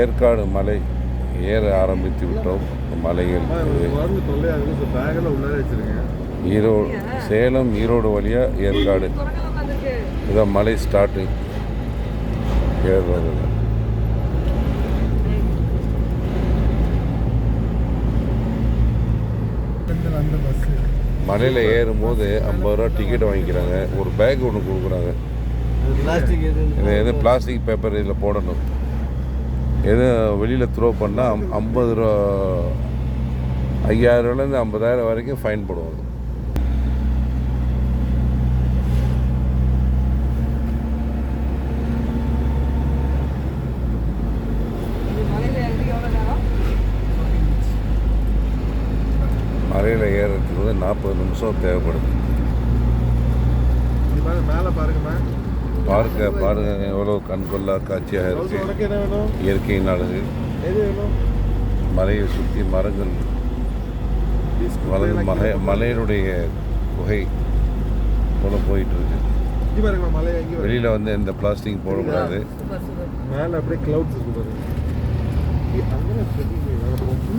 ஏற்காடு மலை ஏற ஆரம்பித்து விட்டோம். மலைகள் வச்சுருங்க ஈரோடு சேலம் ஈரோடு வழியாக ஏற்காடு. இதான் மலை ஸ்டார்ட்டு ஏறுறது. அந்த பஸ்ஸு மலையில் ஏறும்போது ஐம்பது ரூபா டிக்கெட் வாங்கிக்கிறாங்க. ஒரு பேக் ஒன்று கொடுக்குறாங்க. இது எது? பிளாஸ்டிக் பேப்பர் இதில் போடணும். எது வெளியில் த்ரோ பண்ணால் ஐம்பது ரூபா ஐயாயிரூவாலேருந்து ஐம்பதாயிரம் வரைக்கும் ஃபைன் போடுவாங்க. மலையில் ஏறுறதுக்கு வந்து நாற்பது நிமிஷம் தேவைப்படுது. மேலே பாருங்கம்மா பார்க்க பாருங்க எவ்வளோ கண்கொள்ளா காட்சியாக இருக்கு. உனக்கு என்ன வேணும் இயற்கையின் அழகு மலையை சுற்றி மரங்கள். வலது மலை மலையினுடைய குகை போல போயிட்டு இருக்கு மலை வெளியில் வந்து எந்த பிளாஸ்டிக் போடக்கூடாது. மேலே அப்படியே க்ளவுட்ஸ் இருக்கு அங்கெல்லாம் தெரியுது. மேலே போகும்.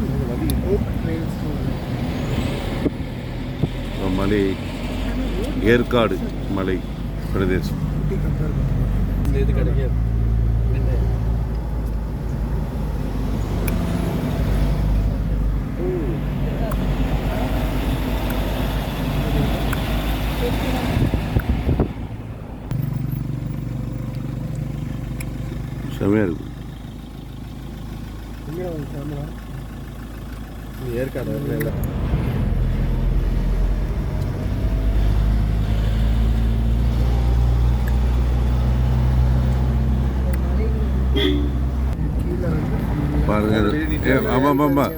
ஏற்காடு மலை பிரதேசம் இந்த இது கிடைக்காது செமையாக இருக்கும் ஏற்காடு பாருங்க ஆமாம் ஆமாம்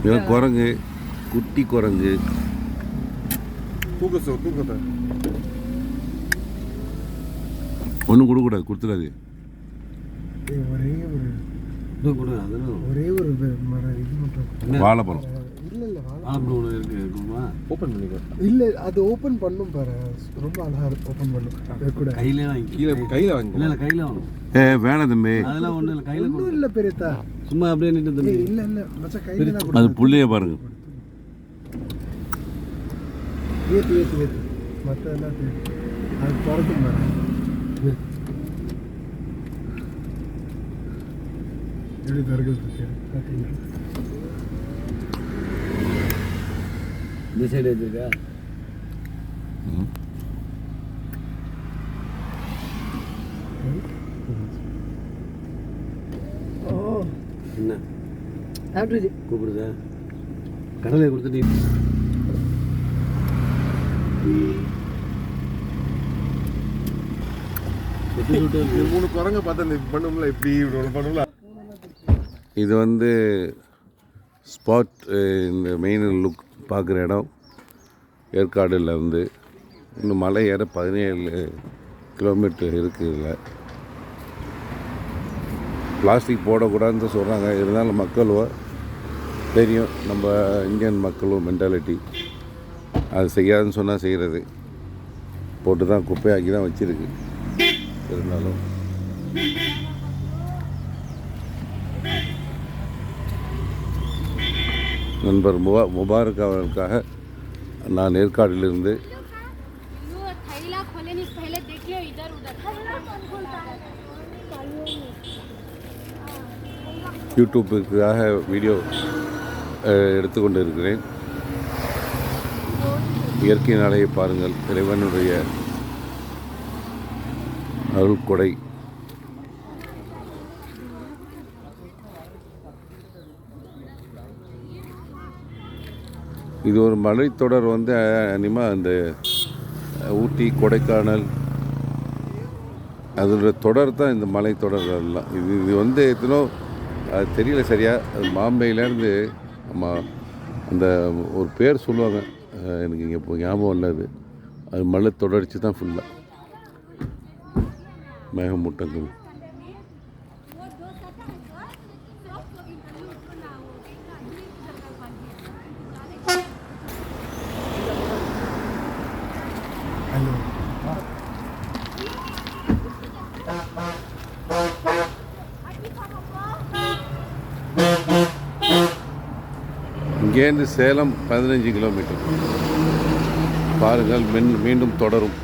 இது குரங்கு குட்டி குரங்கு. தூக்க சோ தூக்கத்தை ஒன்றும் கொடுக்கூடாது கொடுத்துடாது ஒரே ஒரு இது கூட அதெல்லாம் ஒரே ஒரு மரம் இது மட்டும் வாழைப்பழம் ஓப்பன் பண்ணிக்கோ இல்லை அது ஓப்பன் பண்ணும் பாரு. ரொம்ப அழகா ஓப்பன் பண்ணும். கூட. கையிலே வாங்கி. கீழே கையில் வாங்கி. இல்லை இல்லை கையில் வாங்கணும். ஏ வேணாம் தம்பி. அதெல்லாம் ஒன்றும் இல்லை கையில் ஒன்றும் இல்லை பெரியத்தா. சும்மா அப்படியே நின்று தம்பி. இல்லை இல்லை மச்சா கையில் தான் அது புள்ளைய பாருங்க. ஏற்று ஏற்று ஏற்று மற்றதெல்லாம் தேடு. அது திறக்கும் பாரு. எப்படி திறக்கிறது பார்த்தீங்களா இந்த சைடு வச்சிருக்கா ஓ என்ன? சாப்பிட்டுச்சு கூப்பிடுதா கடலை கொடுத்துட்டு மூணு குரங்க பார்த்தா இந்த பண்ணும்ல இப்படி ஒன்று பண்ணும்ல. இது வந்து ஸ்பாட் eh, இந்த மெயின் லுக் பார்க்குற இடம். ஏற்காடில் வந்து இன்னும் மலை ஏற பதினேழு கிலோமீட்டர் இருக்குது இதில். பிளாஸ்டிக் போடக்கூடாதுன்னு சொல்கிறாங்க இருந்தாலும் மக்களும் தெரியும். நம்ம இந்தியன் மக்களும் மென்டாலிட்டி அது செய்யாதுன்னு சொன்னால் செய்கிறது போட்டு தான் குப்பையாக்கி தான் வச்சுருக்கு. இருந்தாலும். நண்பர் முபா முபாரக் அவர்களுக்காக நான் ஏற்காட்டிலிருந்து யூடியூப்புக்காக வீடியோ எடுத்துக்கொண்டு இருக்கிறேன் இயற்கை நாளையை பாருங்கள். இறைவனுடைய அருள்கொடை. இது ஒரு மலைத்தொடர் வந்து அனிமா அந்த ஊட்டி கொடைக்கானல் அதோட தொடர் தான் இந்த மலைத்தொடர் எல்லாம். இது இது வந்து எத்தனோ அது தெரியல சரியாக மாம்பையிலேருந்து நம்ம அந்த ஒரு பேர் சொல்லுவாங்க. எனக்கு இங்கே இப்போ ஞாபகம் இல்லை அது. அது மலை தொடர்ச்சி தான் ஃபுல்லாக மேகமூட்டங்கள். இங்கேருந்து சேலம் பதினஞ்சு கிலோமீட்டர். பாருங்கள் மீண்டும் தொடரும்.